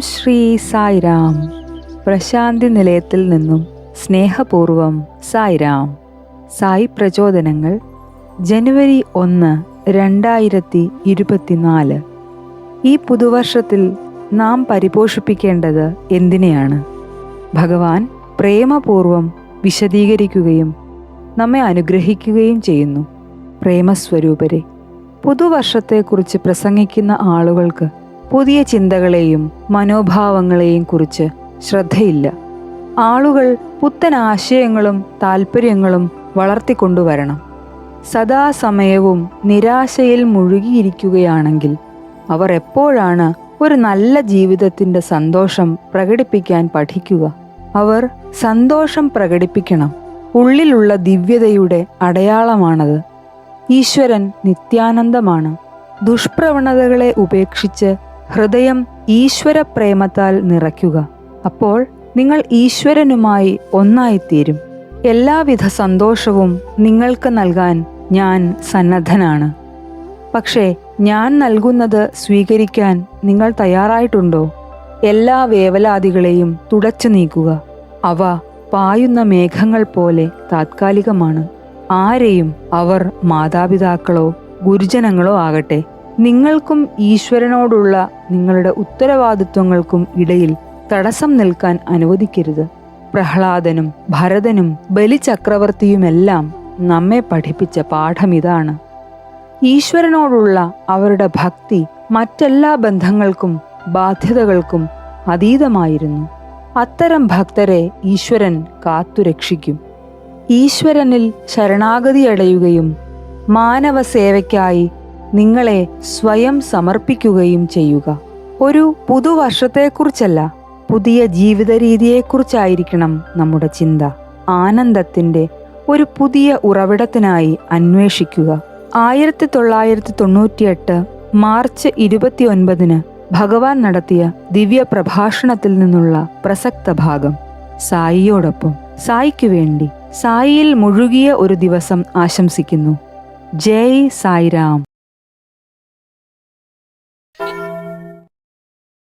ശ്രീ സായിരാം. പ്രശാന്തി നിലയത്തിൽ നിന്നും സ്നേഹപൂർവം സായിരാം. സായി പ്രചോദനങ്ങൾ. ജനുവരി ഒന്ന് രണ്ടായിരത്തി ഇരുപത്തിനാല്. ഈ പുതുവർഷത്തിൽ നാം പരിപോഷിപ്പിക്കേണ്ടത് എന്തിനെയാണ്? ഭഗവാൻ പ്രേമപൂർവം വിശദീകരിക്കുകയും നമ്മെ അനുഗ്രഹിക്കുകയും ചെയ്യുന്നു. പ്രേമസ്വരൂപരെ. പുതുവർഷത്തെക്കുറിച്ച് പ്രസംഗിക്കുന്ന ആളുകൾക്ക് പുതിയ ചിന്തകളെയും മനോഭാവങ്ങളെയും കുറിച്ച് ശ്രദ്ധയില്ല. ആളുകൾ പുത്തൻ ആശയങ്ങളും താല്പര്യങ്ങളും വളർത്തിക്കൊണ്ടുവരണം. സദാസമയവും നിരാശയിൽ മുഴുകിയിരിക്കുകയാണെങ്കിൽ അവർ എപ്പോഴാണ് ഒരു നല്ല ജീവിതത്തിന്റെ സന്തോഷം പ്രകടിപ്പിക്കാൻ പഠിക്കുക? അവർ സന്തോഷം പ്രകടിപ്പിക്കണം. ഉള്ളിലുള്ള ദിവ്യതയുടെ അടയാളമാണത്. ഈശ്വരൻ നിത്യാനന്ദമാണ്. ദുഷ്പ്രവണതകളെ ഉപേക്ഷിച്ച് ഹൃദയം ഈശ്വര പ്രേമത്താൽ നിറയ്ക്കുക. അപ്പോൾ നിങ്ങൾ ഈശ്വരനുമായി ഒന്നായിത്തീരും. എല്ലാവിധ സന്തോഷവും നിങ്ങൾക്ക് നൽകാൻ ഞാൻ സന്നദ്ധനാണ്. പക്ഷേ ഞാൻ നൽകുന്നത് സ്വീകരിക്കാൻ നിങ്ങൾ തയ്യാറായിട്ടുണ്ടോ? എല്ലാ വേവലാതികളെയും തുടച്ചു നീക്കുക. അവ പായുന്ന മേഘങ്ങൾ പോലെ താത്കാലികമാണ്. ആരെയും അവർ മാതാപിതാക്കളോ ഗുരുജനങ്ങളോ ആകട്ടെ. നിങ്ങൾക്കും ഈശ്വരനോടുള്ള നിങ്ങളുടെ ഉത്തരവാദിത്വങ്ങൾക്കും ഇടയിൽ തടസ്സം നിൽക്കാൻ അനുവദിക്കരുത്. പ്രഹ്ലാദനും ഭരതനും ബലിചക്രവർത്തിയുമെല്ലാം നമ്മെ പഠിപ്പിച്ച പാഠമിതാണ് ഈശ്വരനോടുള്ള അവരുടെ ഭക്തി മറ്റെല്ലാ ബന്ധങ്ങൾക്കും ബാധ്യതകൾക്കും അതീതമായിരുന്നു. അത്തരം ഭക്തരെ ഈശ്വരൻ കാത്തുരക്ഷിക്കും. ഈശ്വരനിൽ ശരണാഗതിയടയുകയും മാനവ സേവയ്ക്കായി നിങ്ങളെ സ്വയം സമർപ്പിക്കുകയും ചെയ്യുക. ഒരു പുതുവർഷത്തെക്കുറിച്ചല്ല പുതിയ ജീവിത രീതിയെക്കുറിച്ചായിരിക്കണം നമ്മുടെ ചിന്ത. ആനന്ദത്തിന്റെ ഒരു പുതിയ ഉറവിടത്തിനായി അന്വേഷിക്കുക. ആയിരത്തി തൊള്ളായിരത്തി തൊണ്ണൂറ്റിയെട്ട് മാർച്ച് ഇരുപത്തിയൊൻപതിന് ഭഗവാൻ നടത്തിയ ദിവ്യ പ്രഭാഷണത്തിൽ നിന്നുള്ള പ്രസക്ത ഭാഗം. സായിയോടൊപ്പം സായിക്കു വേണ്ടി സായിയിൽ മുഴുകിയ ഒരു ദിവസം ആശംസിക്കുന്നു. ജയ് സായിരാം.